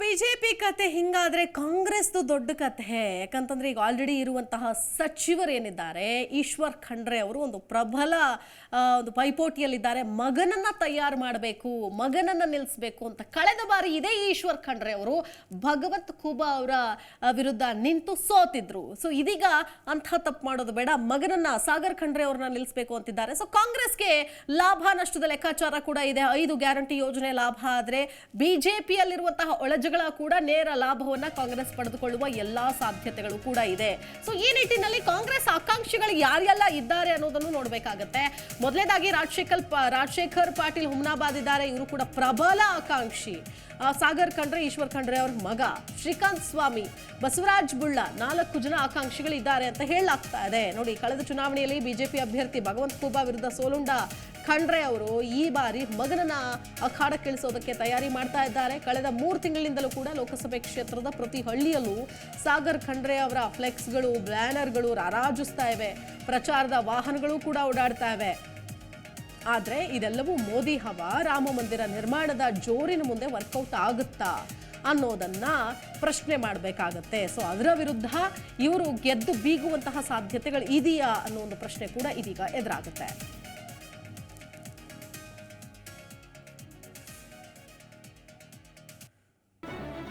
BJP ಕತೆ ಹಿಂಗಾದ್ರೆ ಕಾಂಗ್ರೆಸ್ದು ದೊಡ್ಡ ಕತೆ. ಯಾಕಂತಂದ್ರೆ ಈಗ ಆಲ್ರೆಡಿ ಇರುವಂತಹ ಸಚಿವರು ಏನಿದ್ದಾರೆ, ಈಶ್ವರ್ ಖಂಡ್ರೆ ಅವರು ಒಂದು ಪ್ರಬಲ ಒಂದು ಪೈಪೋಟಿಯಲ್ಲಿದ್ದಾರೆ. ಮಗನನ್ನ ತಯಾರು ಮಾಡಬೇಕು, ಮಗನನ್ನ ನಿಲ್ಲಿಸಬೇಕು ಅಂತ ಕಳೆದ ಬಾರಿ ಇದೇ ಈಶ್ವರ್ ಖಂಡ್ರೆ ಅವರು ಭಗವತ್ ಖೂಬಾ ಅವರ ವಿರುದ್ಧ ನಿಂತು ಸೋತಿದ್ರು. ಸೊ ಇದೀಗ ಅಂತ ತಪ್ಪು ಮಾಡೋದು ಬೇಡ, ಮಗನನ್ನ ಸಾಗರ್ ಖಂಡ್ರೆ ಅವ್ರನ್ನ ನಿಲ್ಲಿಸಬೇಕು ಅಂತಿದ್ದಾರೆ. ಸೊ ಕಾಂಗ್ರೆಸ್ಗೆ ಲಾಭ ನಷ್ಟದ ಲೆಕ್ಕಾಚಾರ ಕೂಡ ಇದೆ. ಐದು ಗ್ಯಾರಂಟಿ ಯೋಜನೆ ಲಾಭ ಆದ್ರೆ ಬಿಜೆಪಿಯಲ್ಲಿರುವಂತಹ ಒಳಜಗಳ ಕೂಡ ನೇರ ಲಾಭವನ್ನ ಕಾಂಗ್ರೆಸ್ ಪಡೆದುಕೊಳ್ಳುವ ಎಲ್ಲಾ ಸಾಧ್ಯತೆಗಳು ಕೂಡ ಇದೆ. ಸೊ ಈ ನಿಟ್ಟಿನಲ್ಲಿ ಕಾಂಗ್ರೆಸ್ ಆಕಾಂಕ್ಷಿಗಳು ಯಾರೆಲ್ಲ ಇದ್ದಾರೆ ಅನ್ನೋದನ್ನು ನೋಡಬೇಕಾಗತ್ತೆ. ಮೊದಲನೇದಾಗಿ ರಾಜಶೇಖರ್ ರಾಜಶೇಖರ್ ಪಾಟೀಲ್ ಹುಮ್ನಾಬಾದ್ ಇದ್ದಾರೆ. ಇವರು ಕೂಡ ಪ್ರಬಲ ಆಕಾಂಕ್ಷಿ. ಸಾಗರ್ ಖಂಡ್ರೆ, ಈಶ್ವರ್ ಖಂಡ್ರೆ ಅವ್ರ ಮಗ, ಶ್ರೀಕಾಂತ್ ಸ್ವಾಮಿ, ಬಸವರಾಜ್ ಬುಳ್ಳ ನಾಲ್ಕು ಜನ ಆಕಾಂಕ್ಷಿಗಳು ಇದ್ದಾರೆ ಅಂತ ಹೇಳಲಾಗ್ತಾ ಇದೆ. ನೋಡಿ, ಕಳೆದ ಚುನಾವಣೆಯಲ್ಲಿ ಬಿಜೆಪಿ ಅಭ್ಯರ್ಥಿ ಭಗವಂತ ಖೂಬಾ ವಿರುದ್ಧ ಸೋಲುಂಡ ಖಂಡ್ರೆ ಅವರು ಈ ಬಾರಿ ಮಗನನ್ನ ಅಖಾಡಕ್ಕಿಳಿಸೋದಕ್ಕೆ ತಯಾರಿ ಮಾಡ್ತಾ ಇದ್ದಾರೆ. ಕಳೆದ ಮೂರು ತಿಂಗಳಿಂದಲೂ ಕೂಡ ಲೋಕಸಭೆ ಕ್ಷೇತ್ರದ ಪ್ರತಿ ಹಳ್ಳಿಯಲ್ಲೂ ಸಾಗರ್ ಖಂಡ್ರೆ ಅವರ ಫ್ಲೆಕ್ಸ್ಗಳು, ಬ್ಯಾನರ್ಗಳು ರಾರಾಜಿಸ್ತಾ ಇವೆ. ಪ್ರಚಾರದ ವಾಹನಗಳು ಕೂಡ ಓಡಾಡ್ತಾ ಇವೆ. ಆದ್ರೆ ಇದೆಲ್ಲವೂ ಮೋದಿ ಹವಾ, ರಾಮ ಮಂದಿರ ನಿರ್ಮಾಣದ ಜೋರಿನ ಮುಂದೆ ವರ್ಕೌಟ್ ಆಗುತ್ತಾ ಅನ್ನೋದನ್ನ ಪ್ರಶ್ನೆ ಮಾಡಬೇಕಾಗತ್ತೆ. ಸೊ, ಅದರ ವಿರುದ್ಧ ಇವರು ಗೆದ್ದು ಬೀಗುವಂತಹ ಸಾಧ್ಯತೆಗಳು ಇದೆಯಾ ಅನ್ನೋ ಒಂದು ಪ್ರಶ್ನೆ ಕೂಡ ಇದೀಗ ಎದುರಾಗುತ್ತೆ.